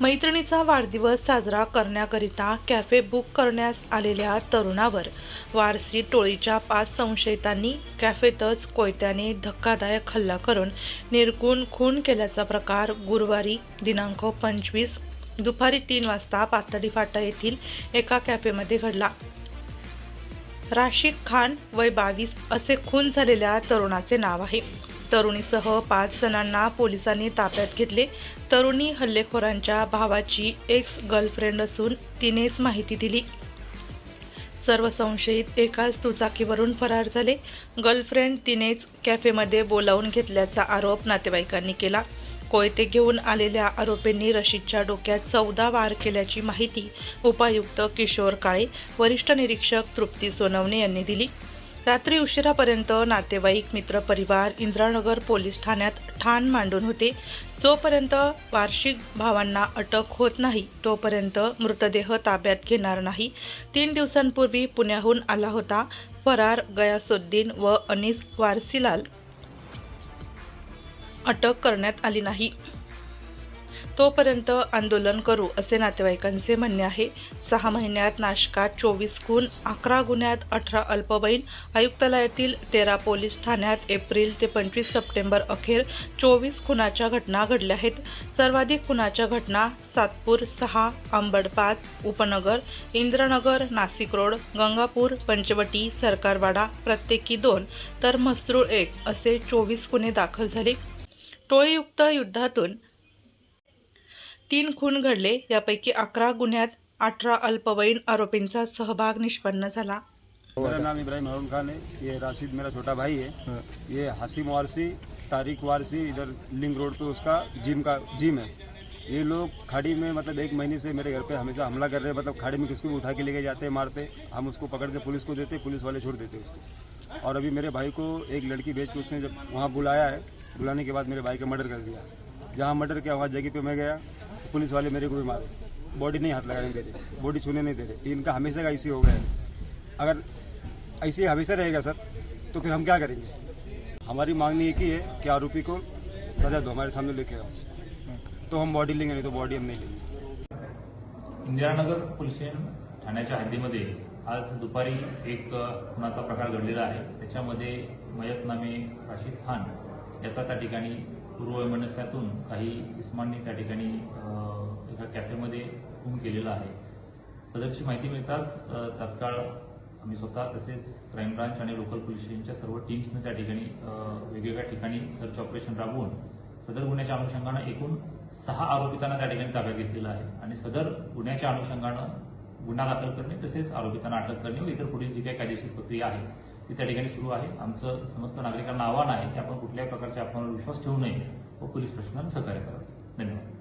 मैत्रिणीचा वाढदिवस साजरा करण्याकरिता कॅफे बुक करण्यास आलेल्या तरुणावर वारसी टोळीच्या पाच संशयितांनी कॅफेतच कोयत्याने धक्कादायक हल्ला करून निर्गुण खून केल्याचा प्रकार गुरुवारी दिनांक पंचवीस दुपारी तीन वाजता पातळी फाटा येथील एका कॅफेमध्ये घडला. राशिद खान वय बावीस असे खून झालेल्या तरुणाचे नाव आहे. तरुणीसह पाच जणांना पोलिसांनी ताब्यात घेतले. तरुणी हल्लेखोरांच्या भावाची एक्स गर्लफ्रेंड असून तिनेच माहिती दिली. सर्व संशयित एकाच दुचाकीवरून फरार झाले. गर्लफ्रेंड तिनेच कॅफेमध्ये बोलावून घेतल्याचा आरोप नातेवाईकांनी केला. कोयते घेऊन आलेल्या आरोपींनी रशीदच्या डोक्यात चौदा वार केल्याची माहिती उपायुक्त किशोर काळे वरिष्ठ निरीक्षक तृप्ती सोनवणे यांनी दिली. रात्री उशिरापर्यंत नातेवाईक मित्र परिवार इंद्रानगर पोलीस ठाण्यात ठाण मांडून होते. जोपर्यंत वार्षिक भावांना अटक होत नाही तोपर्यंत मृतदेह ताब्यात घेणार नाही. तीन दिवसांपूर्वी पुण्याहून आला होता फरार गयासुद्दीन व अनिस वारसीलाल. अटक करण्यात आली नाही. तोपर्यंत आंदोलन करू असे नातेवाईकांचे म्हणणे आहे. सहा महिन्यात नाशकात चोवीस खून अकरा गुन्ह्यात अठरा अल्पवयीन. आयुक्तालयातील तेरा पोलीस ठाण्यात एप्रिल ते पंचवीस सप्टेंबर अखेर चोवीस खुनाच्या घटना घडल्या आहेत. सर्वाधिक खुनाच्या घटना सातपूर सहा अंबड पाच उपनगर इंद्रनगर नाशिक रोड गंगापूर पंचवटी सरकारवाडा प्रत्येकी दोन तर म्हसरूळ एक असे चोवीस गुन्हे दाखल झाले. टोळीयुक्त युद्धातून तीन खून घडले यापैकी अकरा गुन्ह्यात अठरा अल्पवयीन आरोपींचा सहभाग निष्पन्न झाला. मेरा नाम इब्राहिम हारून खान है ये राशिद मेरा छोटा भाई है। ये हासिम वारसी तारिक वारसी इधर लिंक रोड पे उसका जिम का जिम है। ये लोग खाड़ी में मतलब एक महीने से मेरे घर पे हमेशा हमला कर रहे हैं मतलब खाड़ी में किसको भी उठा के लेके जाते हैं मारते हम उसको पकड़ के पुलिस को देते पुलिस वाले छोड़ देते उसको। और अभी मेरे भाई को एक लड़की भेज के उसने जब वहाँ बुलाया है बुलाने के बाद मेरे भाई का मर्डर कर दिया। जहाँ मर्डर किया वहाँ जगह पे मैं गया पुलिस वाले मेरे को भी मारे। बॉडी नहीं हाथ लगाने दे रहे बॉडी छूने नहीं दे रहे इनका हमेशा का ऐसे हो गया अगर ऐसे ही हमेशा रहेगा सर तो फिर हम क्या करेंगे? हमारी मांगनी एक ही है कि आरोपी को सजा दो हमारे सामने लेके आओ। तो हम बॉडी लेंगे नहीं तो बॉडी हम नहीं लेंगे। इंदिरानगर पोलीस स्टेशन ठाण्याच्या हद्दीमध्ये आज दुपारी एक खुनाचा प्रकार घडलेला आहे. त्याच्यामध्ये मयत नामे राशीद खान याचा त्या ठिकाणी पूर्व पूर्ववैमनस्यातून काही इस्मांनी त्या ठिकाणी एका कॅफेमध्ये खून केलेला आहे. सदरची माहिती मिळताच तत्काळ तात्काळ आम्ही स्वतः तसेच क्राईम ब्रांच आणि लोकल पोलीस स्टेशनच्या सर्व टीम्सनं त्या ठिकाणी वेगवेगळ्या ठिकाणी सर्च ऑपरेशन राबवून सदर गुन्ह्याच्या अनुषंगानं एकूण सहा आरोपितांना त्या ठिकाणी ताब्यात घेतलेला आहे. आणि सदर गुन्ह्याच्या अनुषंगानं गुन्हा दाखल करणे तसेच आरोपितांना अटक करणे व इतर पुढील जी काही कायदेशीर प्रक्रिया आहे ते त्या ठिकाणी सुरू आहे. आमचं समस्त नागरिकांना आव्हान आहे की आपण कुठल्याही प्रकारच्या आपण विश्वास ठेवू नये व पोलीस प्रशासनाला सहकार्य करावं. धन्यवाद.